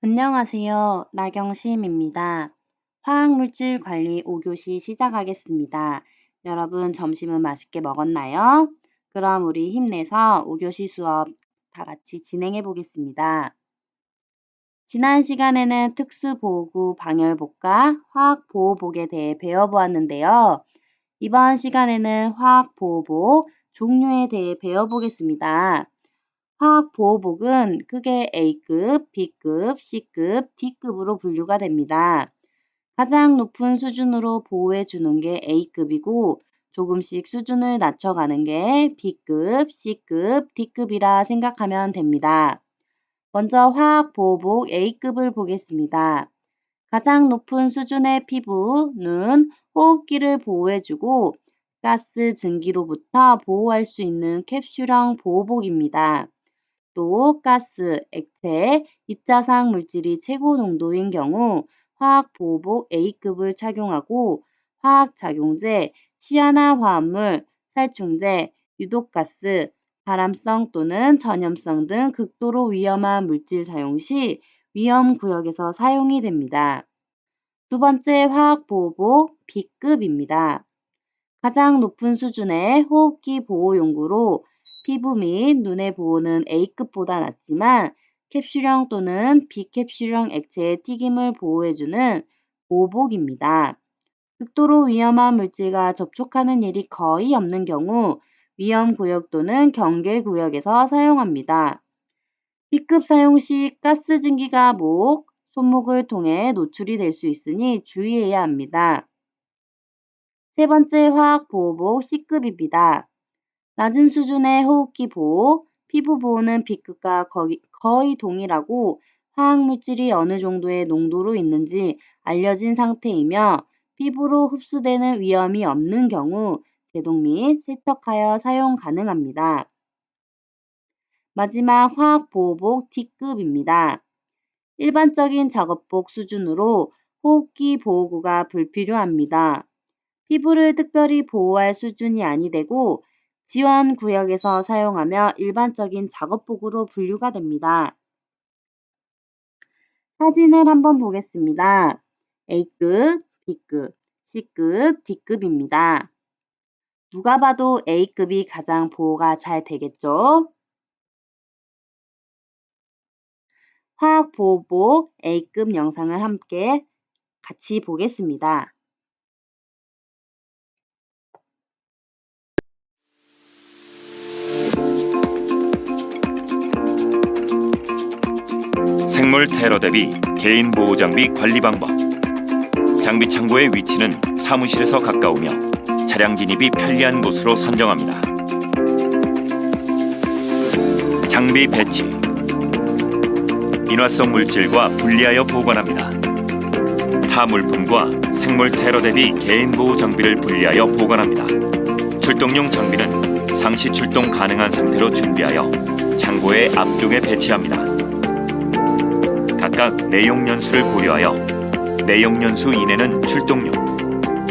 안녕하세요. 나경심입니다. 화학물질 관리 5교시 시작하겠습니다. 여러분 점심은 맛있게 먹었나요? 그럼 우리 힘내서 5교시 수업 다 같이 진행해 보겠습니다. 지난 시간에는 특수보호구 방열복과 화학보호복에 대해 배워보았는데요. 이번 시간에는 화학보호복 종류에 대해 배워보겠습니다. 화학보호복은 크게 A급, B급, C급, D급으로 분류가 됩니다. 가장 높은 수준으로 보호해 주는 게 A급이고 조금씩 수준을 낮춰가는 게 B급, C급, D급이라 생각하면 됩니다. 먼저 화학보호복 A급을 보겠습니다. 가장 높은 수준의 피부, 눈, 호흡기를 보호해주고 가스 증기로부터 보호할 수 있는 캡슐형 보호복입니다. 또 가스, 액체, 입자상 물질이 최고 농도인 경우 화학 보호복 A급을 착용하고 화학 작용제, 시아나 화합물, 살충제, 유독가스, 발암성 또는 전염성 등 극도로 위험한 물질 사용 시 위험 구역에서 사용이 됩니다. 두 번째 화학 보호복 B급입니다. 가장 높은 수준의 호흡기 보호 용구로 피부 및 눈의 보호는 A급보다 낮지만 캡슐형 또는 비캡슐형 액체의 튀김을 보호해주는 보호복입니다. 극도로 위험한 물질과 접촉하는 일이 거의 없는 경우 위험 구역 또는 경계 구역에서 사용합니다. B급 사용 시 가스 증기가 목, 손목을 통해 노출이 될 수 있으니 주의해야 합니다. 세 번째 화학 보호복 C급입니다. 낮은 수준의 호흡기 보호, 피부 보호는 B급과 거의 동일하고 화학물질이 어느 정도의 농도로 있는지 알려진 상태이며 피부로 흡수되는 위험이 없는 경우 제동 및 세척하여 사용 가능합니다. 마지막 화학보호복 D급입니다. 일반적인 작업복 수준으로 호흡기 보호구가 불필요합니다. 피부를 특별히 보호할 수준이 아니되고 지원 구역에서 사용하며 일반적인 작업복으로 분류가 됩니다. 사진을 한번 보겠습니다. A급, B급, C급, D급입니다. 누가 봐도 A급이 가장 보호가 잘 되겠죠? 화학보호복 A급 영상을 함께 같이 보겠습니다. 생물 테러 대비 개인 보호 장비 관리 방법. 장비 창고의 위치는 사무실에서 가까우며 차량 진입이 편리한 곳으로 선정합니다. 장비 배치. 인화성 물질과 분리하여 보관합니다. 타 물품과 생물 테러 대비 개인 보호 장비를 분리하여 보관합니다. 출동용 장비는 상시 출동 가능한 상태로 준비하여 창고의 앞쪽에 배치합니다. 각각 내용 연수를 고려하여 내용 연수 이내는 출동용,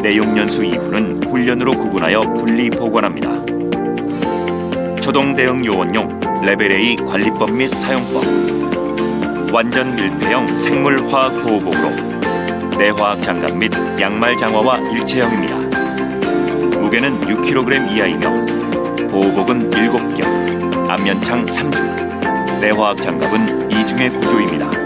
내용 연수 이후는 훈련으로 구분하여 분리 보관합니다. 초동 대응 요원용 레벨 A 관리법 및 사용법, 완전 밀폐형 생물화학 보호복으로 내화학 장갑 및 양말 장화와 일체형입니다. 무게는 6kg 이하이며 보호복은 7겹, 안면창 3중, 내화학 장갑은 2중의 구조입니다.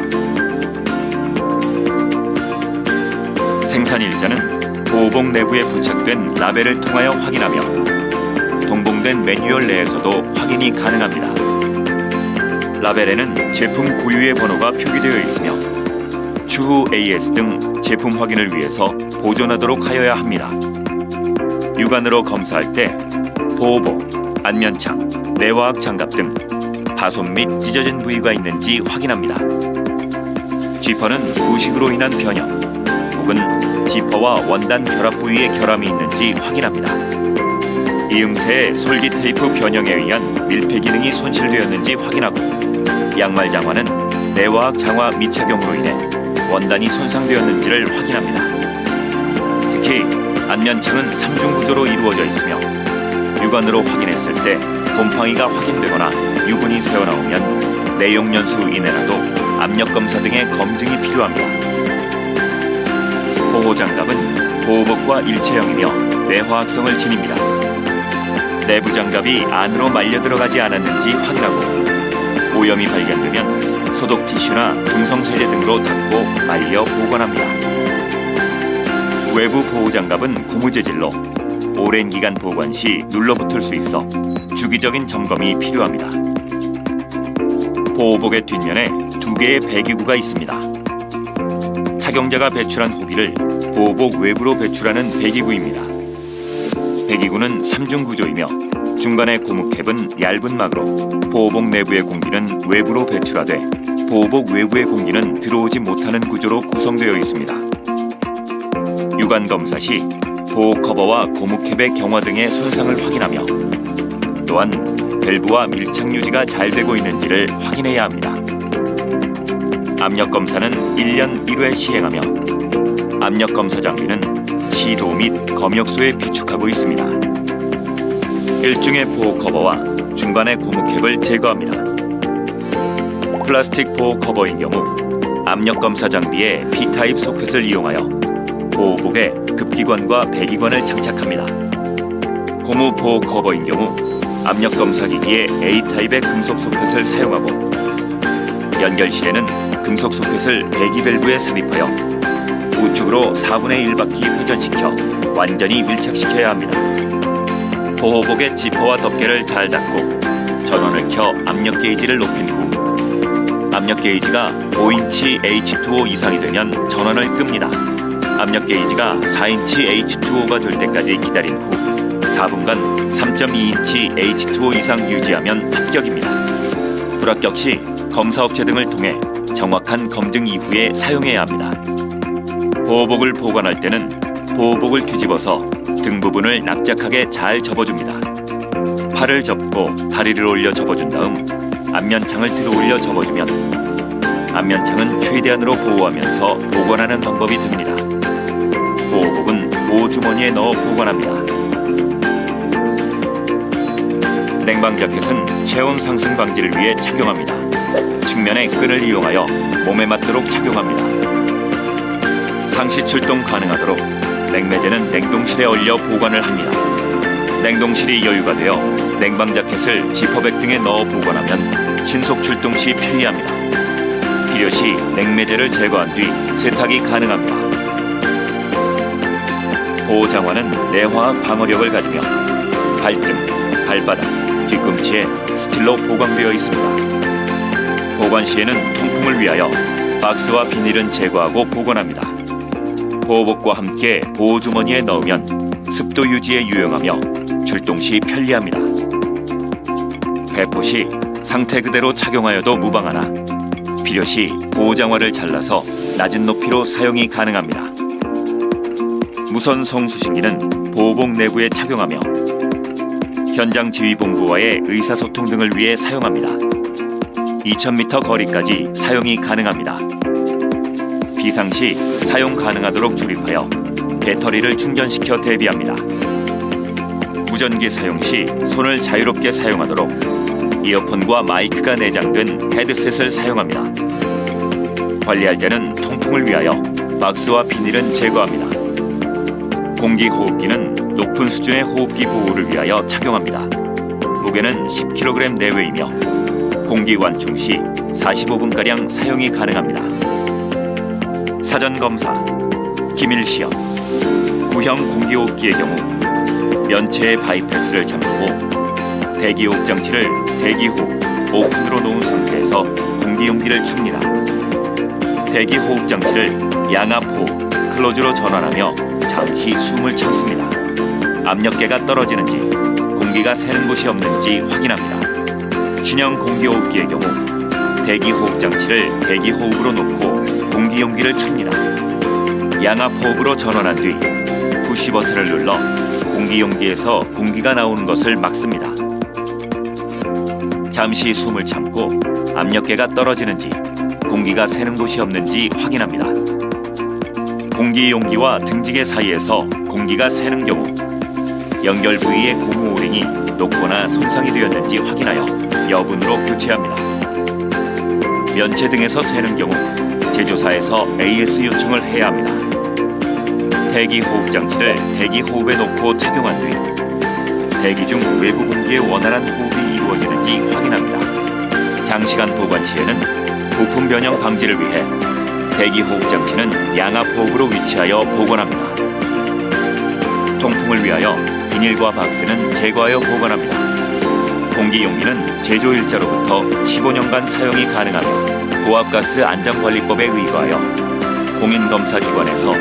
생산 일자는 보호복 내부에 부착된 라벨을 통하여 확인하며 동봉된 매뉴얼 내에서도 확인이 가능합니다. 라벨에는 제품 고유의 번호가 표기되어 있으며 추후 AS 등 제품 확인을 위해서 보존하도록 하여야 합니다. 육안으로 검사할 때 보호복, 안면창, 내화학 장갑 등 파손 및 찢어진 부위가 있는지 확인합니다. 지퍼는 부식으로 인한 변형 혹은 지퍼와 원단 결합 부위에 결함이 있는지 확인합니다. 이음새의 솔기 테이프 변형에 의한 밀폐 기능이 손실되었는지 확인하고 양말 장화는 내화학 장화 미착용으로 인해 원단이 손상되었는지를 확인합니다. 특히 안면창은 3중 구조로 이루어져 있으며 육안으로 확인했을 때 곰팡이가 확인되거나 유분이 새어나오면 내용 연수 이내라도 압력 검사 등의 검증이 필요합니다. 보호 장갑은 보호복과 일체형이며 내화학성을 지닙니다. 내부 장갑이 안으로 말려 들어가지 않았는지 확인하고 오염이 발견되면 소독 티슈나 중성 세제 등으로 닦고 말려 보관합니다. 외부 보호 장갑은 고무 재질로 오랜 기간 보관 시 눌러붙을 수 있어 주기적인 점검이 필요합니다. 보호복의 뒷면에 두 개의 배기구가 있습니다. 착용자가 배출한 호기를 보호복 외부로 배출하는 배기구입니다. 배기구는 삼중 구조이며 중간의 고무캡은 얇은 막으로 보호복 내부의 공기는 외부로 배출하되 보호복 외부의 공기는 들어오지 못하는 구조로 구성되어 있습니다. 유관 검사 시 보호 커버와 고무캡의 경화 등의 손상을 확인하며 또한 밸브와 밀착 유지가 잘 되고 있는지를 확인해야 합니다. 압력 검사는 1년 1회 시행하며 압력 검사 장비는 시도 및 검역소에 비축하고 있습니다. 일중의 보호 커버와 중간의 고무캡을 제거합니다. 플라스틱 보호 커버인 경우 압력 검사 장비에 P 타입 소켓을 이용하여 보호복에 급기관과 배기관을 장착합니다. 고무 보호 커버인 경우 압력 검사 기기에 A 타입의 금속 소켓을 사용하고 연결 시에는 금속 소켓을 배기 밸브에 삽입하여 우측으로 4분의 1 바퀴 회전시켜 완전히 밀착시켜야 합니다. 보호복의 지퍼와 덮개를 잘 잡고 전원을 켜 압력 게이지를 높인 후 압력 게이지가 5인치 H2O 이상이 되면 전원을 끕니다. 압력 게이지가 4인치 H2O가 될 때까지 기다린 후 4분간 3.2인치 H2O 이상 유지하면 합격입니다. 불합격 시 검사업체 등을 통해 정확한 검증 이후에 사용해야 합니다. 보호복을 보관할 때는 보호복을 뒤집어서 등 부분을 납작하게 잘 접어줍니다. 팔을 접고 다리를 올려 접어준 다음 앞면창을 들어 올려 접어주면 앞면창은 최대한으로 보호하면서 보관하는 방법이 됩니다. 보호복은 보호주머니에 넣어 보관합니다. 냉방 자켓은 체온 상승 방지를 위해 착용합니다. 측면의 끈을 이용하여 몸에 맞도록 착용합니다. 상시 출동 가능하도록 냉매제는 냉동실에 얼려 보관을 합니다. 냉동실이 여유가 되어 냉방 자켓을 지퍼백 등에 넣어 보관하면 신속 출동 시 편리합니다. 필요시 냉매제를 제거한 뒤 세탁이 가능합니다. 보호 장화는 내화학 방어력을 가지며 발등, 발바닥, 뒤꿈치에 스틸로 보강되어 있습니다. 보관 시에는 통풍을 위하여 박스와 비닐은 제거하고 보관합니다. 보호복과 함께 보호 주머니에 넣으면 습도 유지에 유용하며 출동 시 편리합니다. 배포 시 상태 그대로 착용하여도 무방하나 필요시 보호 장화를 잘라서 낮은 높이로 사용이 가능합니다. 무선 송수신기는 보호복 내부에 착용하며 현장 지휘본부와의 의사소통 등을 위해 사용합니다. 2000m 거리까지 사용이 가능합니다. 비상시 사용 가능하도록 조립하여 배터리를 충전시켜 대비합니다. 무전기 사용 시 손을 자유롭게 사용하도록 이어폰과 마이크가 내장된 헤드셋을 사용합니다. 관리할 때는 통풍을 위하여 박스와 비닐은 제거합니다. 공기 호흡기는 높은 수준의 호흡기 보호를 위하여 착용합니다. 무게는 10kg 내외이며 공기 완충 시 45분가량 사용이 가능합니다. 사전 검사, 기밀 시험, 구형 공기호흡기의 경우 면체의 바이패스를 잠그고 대기호흡 장치를 대기호흡 오픈으로 놓은 상태에서 공기용기를 켭니다. 대기호흡 장치를 양압호흡 클로즈로 전환하며 잠시 숨을 참습니다. 압력계가 떨어지는지 공기가 새는 곳이 없는지 확인합니다. 신형 공기호흡기의 경우 대기호흡 장치를 대기호흡으로 놓고 공기용기를 켭니다. 양압호흡으로 전환한 뒤 푸시 버튼을 눌러 공기용기에서 공기가 나오는 것을 막습니다. 잠시 숨을 참고 압력계가 떨어지는지 공기가 새는 곳이 없는지 확인합니다. 공기 용기와 등지개 사이에서 공기가 새는 경우 연결 부위의 고무 오링이 녹거나 손상이 되었는지 확인하여 여분으로 교체합니다. 면체 등에서 새는 경우 제조사에서 AS 요청을 해야 합니다. 대기 호흡 장치를 대기 호흡에 놓고 착용한 뒤 대기 중 외부 공기의 원활한 호흡이 이루어지는지 확인합니다. 장시간 보관 시에는 부품 변형 방지를 위해 대기 호흡 장치는 양압 호흡으로 위치하여 보관합니다. 통풍을 위하여 비닐과 박스는 제거하여 보관합니다. 공기 용기는 제조 일자로부터 15년간 사용이 가능하며 고압가스 안전관리법에 의거하여 공인검사기관에서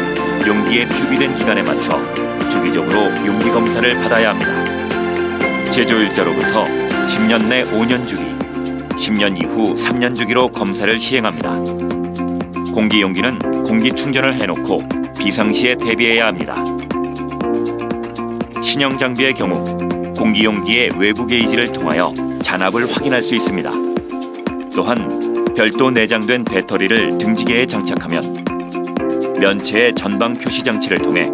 용기의 표기된 기간에 맞춰 주기적으로 용기 검사를 받아야 합니다. 제조 일자로부터 10년 내 5년 주기, 10년 이후 3년 주기로 검사를 시행합니다. 공기 용기는 공기 충전을 해놓고 비상시에 대비해야 합니다. 신형 장비의 경우 공기 용기의 외부 게이지를 통하여 잔압을 확인할 수 있습니다. 또한 별도 내장된 배터리를 등지개에 장착하면 면체의 전방 표시 장치를 통해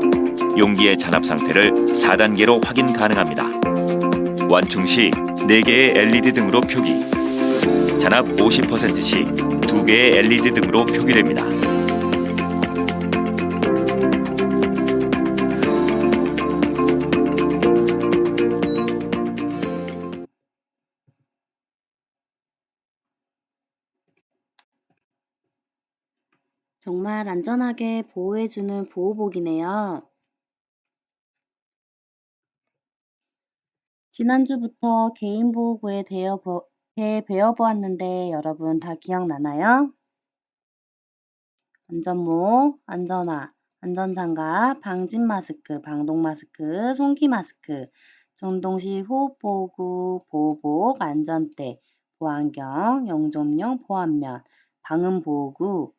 용기의 잔압 상태를 4단계로 확인 가능합니다. 완충 시 4개의 LED 등으로 표기, 잔압 50%시 2개의 LED 등으로 표기됩니다. 정말 안전하게 보호해주는 보호복이네요. 지난주부터 개인보호구에 대해, 배워보았는데 여러분 다 기억나나요? 안전모, 안전화, 안전장갑, 방진 마스크, 방독 마스크, 송기 마스크, 전동식 호흡보호구, 보호복, 안전대, 보안경, 영접용 보안면, 방음보호구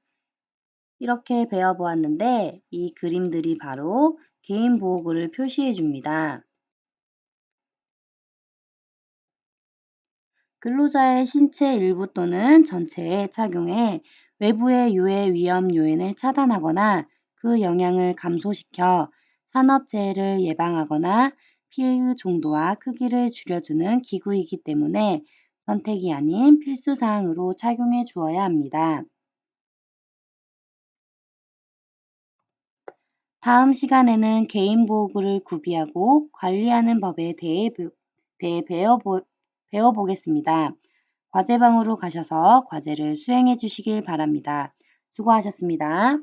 이렇게 배워보았는데 이 그림들이 바로 개인보호구를 표시해 줍니다. 근로자의 신체 일부 또는 전체에 착용해 외부의 유해 위험 요인을 차단하거나 그 영향을 감소시켜 산업재해를 예방하거나 피해의 정도와 크기를 줄여주는 기구이기 때문에 선택이 아닌 필수사항으로 착용해 주어야 합니다. 다음 시간에는 개인보호구를 구비하고 관리하는 법에 대해, 배- 대해 배워보, 배워보겠습니다. 과제방으로 가셔서 과제를 수행해 주시길 바랍니다. 수고하셨습니다.